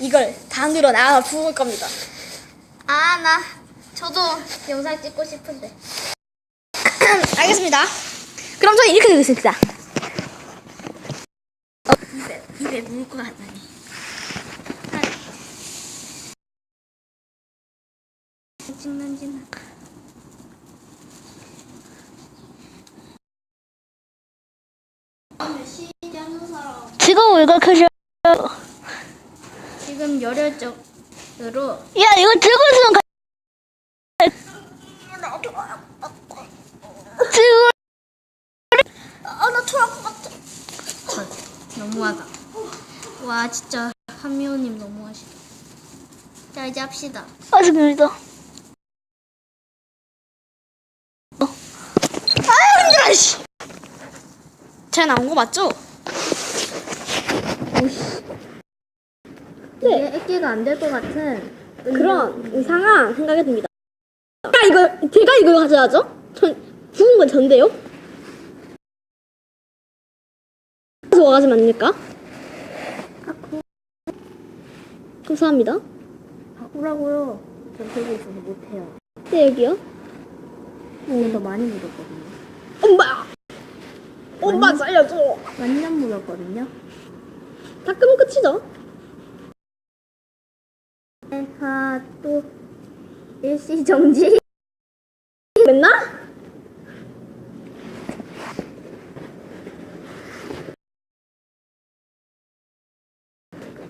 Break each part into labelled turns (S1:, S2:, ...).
S1: 이걸 단으로 나눠 부을 겁니다.
S2: 아, 나 저도 영상 찍고 싶은데.
S1: 알겠습니다. 그럼 저는 이렇게 되겠습니다.
S2: 입에 입에 물것 같다니. 찍는 지는
S3: 지금 이거 크셔.
S2: 지금 열혈적으로
S3: 야, 이거 들고 있으면 가. 지금
S2: 아 나 토할 것 같아. 너무하다. 와 진짜 한미호님 너무하시다. 자 이제 합시다.
S3: 아직입니다.
S1: 아 힘들어 씨. 제가 나온 거 맞죠?
S2: 이게 액기가 안 될 것 같은
S1: 그런 이상한 생각이 듭니다. 제가 이거 제가 이걸 가져야죠? 전 부은 건 전데요. 그래서 와가지 맙니까? 감사합니다.
S2: 바꾸라고요. 전 들고 있어서 못해요.
S1: 네 여기요.
S2: 이게 더 많이 묻었거든요.
S1: 엄마. 엄마 살려줘.
S2: 완전 묻었거든요.
S1: 닦으면 끝이죠.
S2: 아, 또 일시 정지.
S1: 맨날?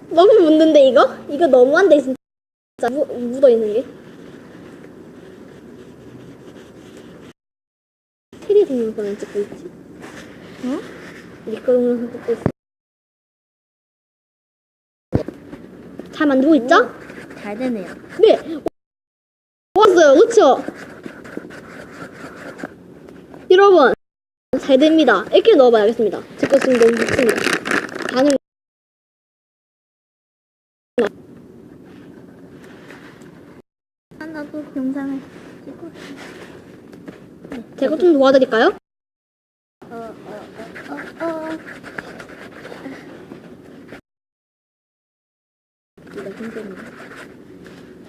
S1: 너무 묻는데 이거? 이거 너무한데 진짜 무, 묻어 있는 게. 테리 동영상을 찍고 있지. 어? 니꺼 동영상 찍고 있어. 잘 만들고 있죠?
S2: 잘 되네요.
S1: 네. 왔어요. 그쵸? 여러분. 잘 됩니다. 이렇게 넣어봐야겠습니다. 제거 지금 너무 묻습니다. 반응.
S2: 아, 나도 영상을 찍고.
S1: 제가 좀 도와드릴까요?
S2: 어, 어, 어, 어, 어.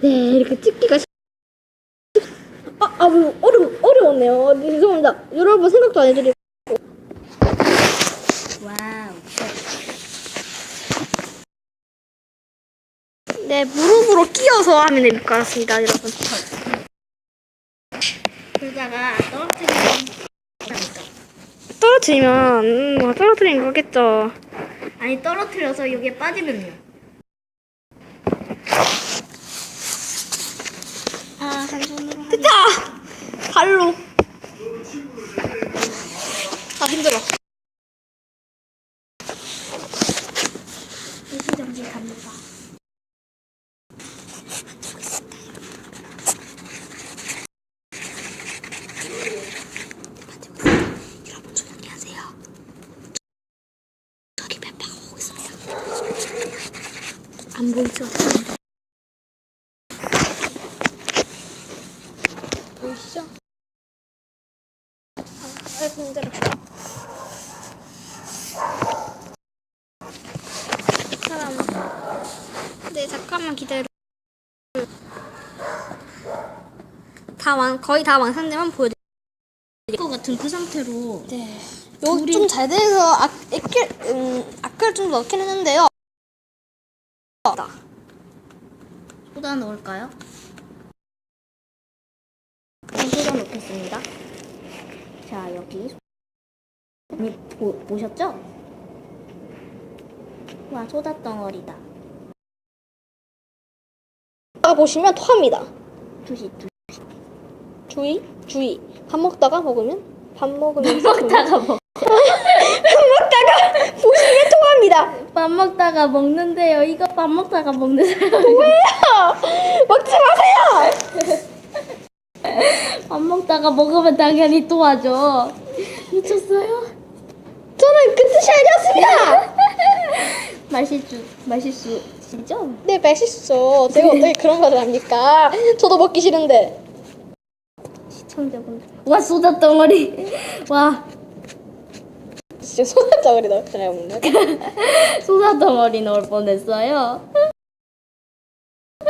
S2: 네,
S1: 이렇게 찍기가 뭐, 어려, 어려웠네요. 네, 죄송합니다. 여러분 생각도 안 해드리고.
S2: 와우.
S1: 네, 무릎으로 끼워서 하면 될 것 같습니다, 여러분.
S2: 그러다가 떨어뜨리면
S1: 떨어뜨리면, 음, 뭐, 떨어뜨린 거겠죠.
S2: 아니 떨어뜨려서 여기에 빠지면요. 아, 한 손으로.
S1: 됐다! 발로. 아, 힘들어.
S2: 일시 정지 갑니다.
S1: 여러분 조용히 하세요. 저기 뱀파가 오고 있습니다. 안 보이죠? 아, 아이고 힘들어. 사람. 네, 잠깐만 기다려. 다 완, 거의 다 완성되면 보여드릴게요.
S2: 것 같은 그 상태로
S1: 네. 요거 좀잘 돼서 아, 액길, 음, 아크를 좀 넣긴 했는데요.
S2: 쏟아 넣을까요? 그럼 쏟아 넣겠습니다. 자 여기 아니 보, 보셨죠? 와 소다 덩어리다.
S1: 아까 보시면 토합니다.
S2: 두시 두.
S1: 주의, 주의. 밥 먹다가 먹으면 밥 먹으면
S2: 먹다가 먹.
S1: 먹다가 보시면 토합니다.
S2: 밥 먹다가 먹는데요. 이거 밥 먹다가 먹는 사람.
S1: 먹지 마세요.
S2: 밥 먹다가 먹으면 당연히 또 하죠. 미쳤어요?
S1: 저는 그 뜻이 아니었습니다.
S2: 맛있주 맛있으시죠?
S1: 네, 맛있어. 제가 어떻게 그런 말을 합니까? 저도 먹기 싫은데.
S2: 시청자분들. 와 소다 덩어리. 와
S1: 진짜 소다짜리 넣었잖아요, 먹는.
S2: 소다 덩어리 넣을 뻔했어요.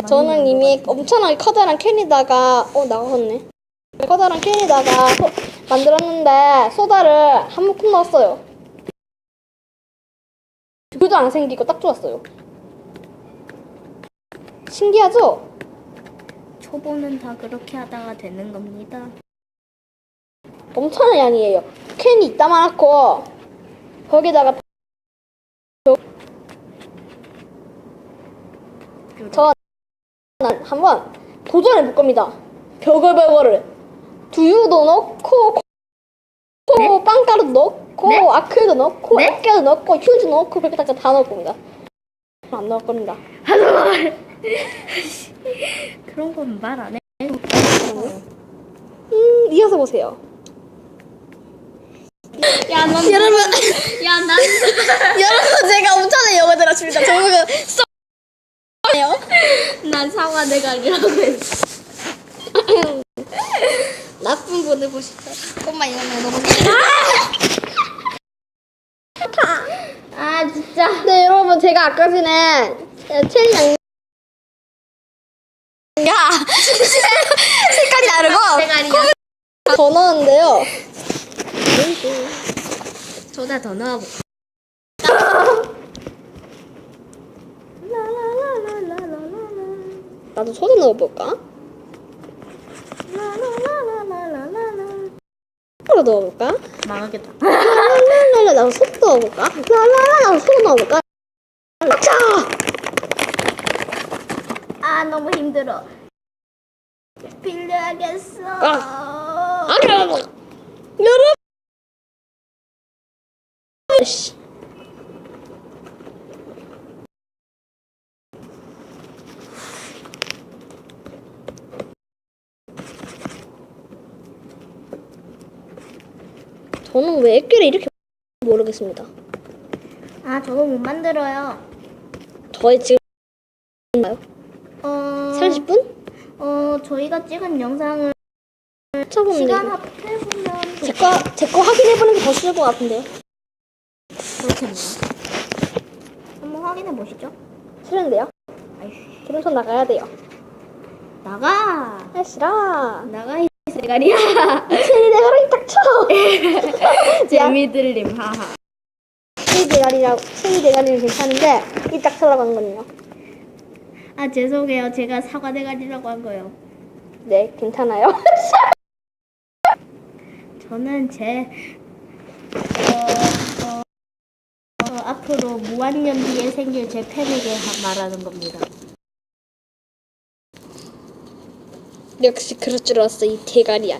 S1: 저는 이미 엄청나게 커다란 캔에다가 어 나갔네. 커다란 캔에다가 소- 만들었는데 소다를 한 모금 넣었어요. 불도 안 생기고 딱 좋았어요. 신기하죠?
S2: 초보는 다 그렇게 하다가 되는 겁니다.
S1: 엄청난 양이에요. 캔이 이따만하고 거기다가 저는 한번 도전해 볼 겁니다. 별걸별거를 두유도 넣고 코 빵가루 넣고
S2: 네?
S1: 아크도 넣고
S2: 네?
S1: 액계도 넣고 휴지 넣고 그렇게 다, 다 넣을 겁니다. 안 넣을 겁니다.
S2: 그런 건 말 안 해.
S1: 음 이어서 보세요.
S2: 야, 넌
S1: 여러분
S2: 야, 난
S1: 여러분 제가 엄청난 영어 들었습니다. 저보고 써요.
S2: 난 사과 대가리라고 했어.
S1: 나쁜 분을 보시죠.
S2: 조금만 이러면 너무 아, 진짜.
S1: 네 여러분 제가 아까 전에 체리 양 야 색깔이 다르고
S2: 대가리가
S1: 더 넣었는데요.
S2: 소다 더 넣어볼까?
S1: 나도 소다 넣어볼까? 소다 넣어볼까?
S2: 망하겠다.
S1: 랄랄랄라 나도 소다 넣어볼까? 랄랄라 나도 소다 넣어볼까? 자
S2: 아, 너무 힘들어. 빌려야겠어.
S1: 아, 여러분 씨. 저는 왜 액기를 이렇게 모르겠습니다.
S2: 아, 저거 못 만들어요.
S1: 저희 지금
S2: 어,
S1: 30분?
S2: 어, 저희가 찍은 영상을 시간. 합해보면
S1: 제거 제거 확인해보는 게 더 쉬울 것 같은데요.
S2: 그렇겠네요. 한번 확인해 보시죠.
S1: 싫은데요?
S2: 아이씨.
S1: 그럼 전 나가야 돼요.
S2: 나가!
S1: 아 싫어.
S2: 나가, 이 대가리야.
S1: 체리 대가리 딱 쳐.
S2: 재미들림, 하하.
S1: 체리 대가리라고 체리 대가리는 괜찮은데 이딱 쳐라고 한 거는요.
S2: 아, 죄송해요. 제가 사과 대가리라고 한 거요.
S1: 네 괜찮아요.
S2: 저는 제, 어, 어, 어, 앞으로 무한년 뒤에 생길 제 팬에게 하- 말하는 겁니다.
S1: 역시 그럴 줄 알았어 이 대가리야.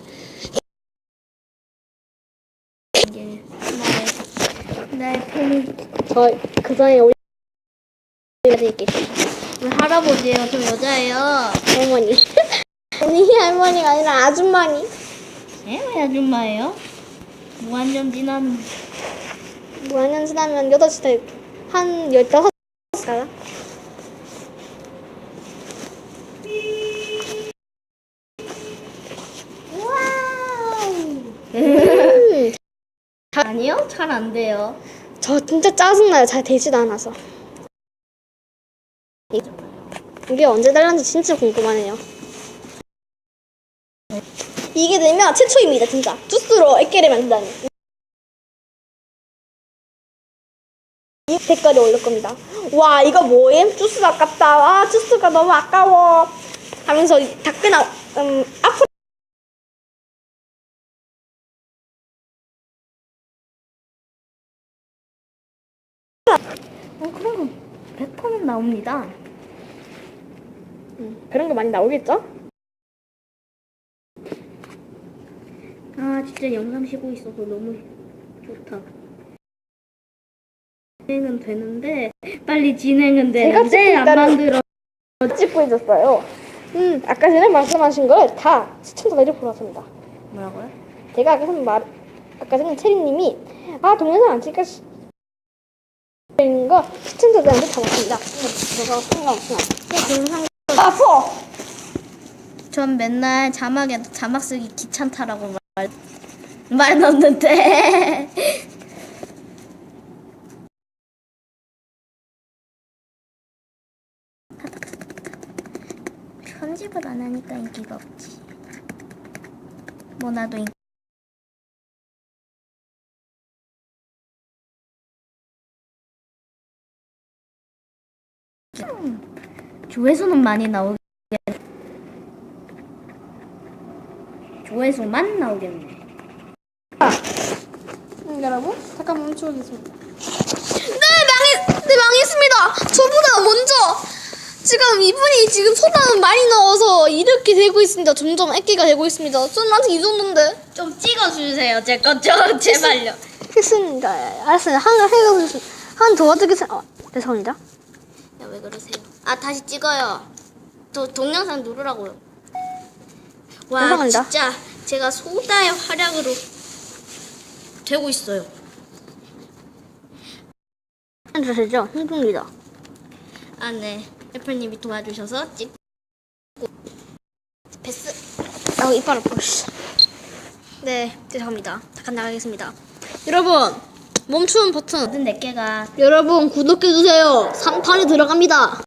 S2: 이게 나의, 나의 팬이,
S1: 저그 전에 우리 드릴게요.
S2: 왜 할아버지예요? 저 여자예요.
S1: 할머니. 언니 할머니가 아니라 아줌마니.
S2: 에? 왜 아줌마예요? 무한년 지나는.
S1: 무한년 지나면 여덟 시 돼. 한 열다섯 살. 음,
S2: 아니요? 잘 안 돼요.
S1: 저 진짜 짜증나요. 잘 되지도 않아서. 이- 이게 언제 달렸는지 진짜 궁금하네요. 이게 되면 최초입니다, 진짜. 주스로 액계를 만든다니. 이 댓글이 올릴 겁니다. 와, 이거 뭐임? 주스 아깝다. 와, 주스가 너무 아까워. 하면서 닭끈아, 음, 앞으로.
S2: 100%는 나옵니다.
S1: 음, 그런 거 많이 나오겠죠?
S2: 아, 진짜 영상 쉬고 있어서 너무 좋다. 진행은 되는데, 빨리 진행은
S1: 제가 찍고
S2: 되는데, 안
S1: 있다는-
S2: 만들어.
S1: 찍고 있었어요. 음, 아까 전에 말씀하신 걸 다 시청자들이 보았습니다.
S2: 뭐라고요?
S1: 제가 아까 전에 말, 아까 전에 체리님이 아 동영상 안 찍을까 시- 있는 거 시청자들한테 다 봤습니다. 제가 상관없지만
S2: 그런 상...
S1: 아퍼.
S2: 전 맨날 자막에 자막 쓰기 귀찮다라고 말, 말 넣는데. 편집을 안 하니까 인기가 없지. 뭐 나도 인... 조회수는 많이 나오겠. 조회수만 나오겠네.
S1: 음, 여러분 잠깐 멈춰보겠습니다. 네 망했, 네 망했습니다. 저보다 먼저 지금 이분이 지금 소다는 많이 넣어서 이렇게 되고 있습니다. 점점 액기가 되고 있습니다. 저는 아직 이 정도인데.
S2: 좀 찍어주세요. 제 것 좀 제발요.
S1: 했습니다. 알았어요. 하나 해가지고 한 도와드리겠습니다. 어, 죄송합니다.
S2: 야, 왜 그러세요? 아, 다시 찍어요. 저 동영상 누르라고요. 와,
S1: 죄송합니다.
S2: 진짜 제가 소다의 활약으로 되고 있어요.
S1: 해주시죠. 힘듭니다.
S2: 아, 네. 애플님이 도와주셔서 찍고 패스.
S1: 아, 이빨 아파. 씨. 네, 죄송합니다. 잠깐 나가겠습니다. 여러분, 멈춤 버튼.
S2: 모든 네 개가
S1: 여러분, 구독해주세요. 3탄이 들어갑니다.